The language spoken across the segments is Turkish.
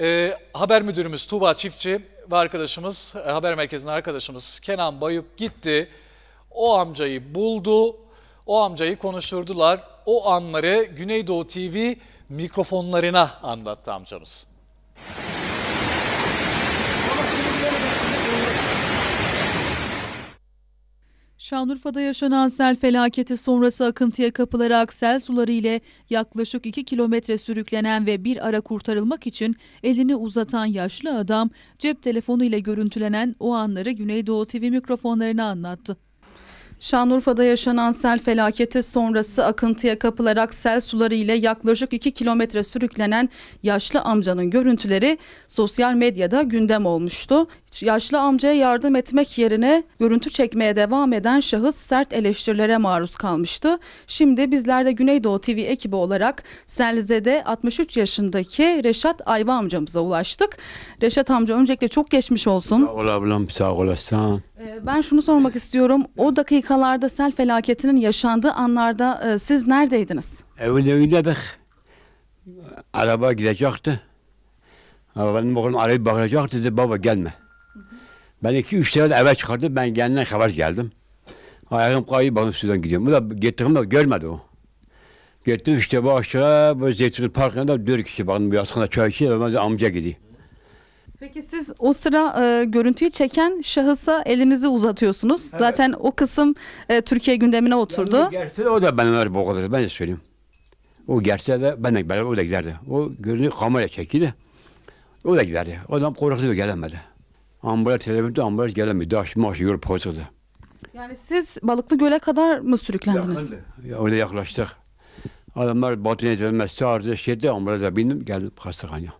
Ee, haber müdürümüz Tuğba Çiftçi ve arkadaşımız, e, haber merkezinin arkadaşımız Kenan Bayık gitti. O amcayı buldu, o amcayı konuşturdular. O anları Güneydoğu TV mikrofonlarına anlattı amcamız. Şanlıurfa'da yaşanan sel felaketi sonrası akıntıya kapılarak sel suları ile yaklaşık 2 kilometre sürüklenen ve bir ara kurtarılmak için elini uzatan yaşlı adam cep telefonu ile görüntülenen o anları Güneydoğu TV mikrofonlarına anlattı. Şanlıurfa'da yaşanan sel felaketi sonrası akıntıya kapılarak sel suları ile yaklaşık 2 kilometre sürüklenen yaşlı amcanın görüntüleri sosyal medyada gündem olmuştu. Yaşlı amcaya yardım etmek yerine görüntü çekmeye devam eden şahıs sert eleştirilere maruz kalmıştı. Şimdi bizler de Güneydoğu TV ekibi olarak Selze'de 63 yaşındaki Reşat Ayva amcamıza ulaştık. Reşat amca öncelikle çok geçmiş olsun. Sağ ol ablam sağ olasın. Ee, Ben şunu sormak istiyorum. O dakikalarda sel felaketinin yaşandığı anlarda e, siz neredeydiniz? Evde oynadık. Araba gidecekti. Benim oğlum arabayı bakacaktı dedi baba gelme. Ben iki üç tane eve çıkardım ben kendine haber geldim. Ayağım kayıp bakın sudan gidiyorum. Bu da gittim de görmedi o. Gittim işte bu aşağı bu zeytin parkında dört kişi bakın bir yasakına çay içiyor ben de amca gidiyor. Peki siz o sıra e, görüntüyü çeken şahısa elinizi uzatıyorsunuz. Zaten o kısım e, Türkiye gündemine oturdu. Gerçi de o da benim öyle boğulur ben de söyleyeyim. O gerçi de ben de o da giderdi. O görünü kamera çekildi. O da giderdi. O da korktu da gelemedi. Ambulans telefonda ambulans gelemedi. Daş maş yol pozuldu. Yani siz Balıklı Göl'e kadar mı sürüklendiniz? Ya Öyle yaklaştık. Adamlar batın edilmez çağırdı. Şeyde ambulansa bindim geldim hastaneye.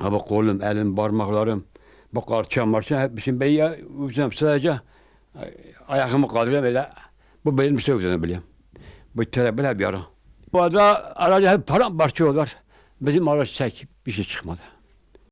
Ama kolum, elim, parmaklarım, bu karça marça hep bizim ben ya uzun sadece ay- ayağımı kaldırıyorum öyle. Bu benim uzun biliyorum. Bu tele hep yara. Bu arada aracı hep paramparça oldular. Bizim araç çek bir şey çıkmadı.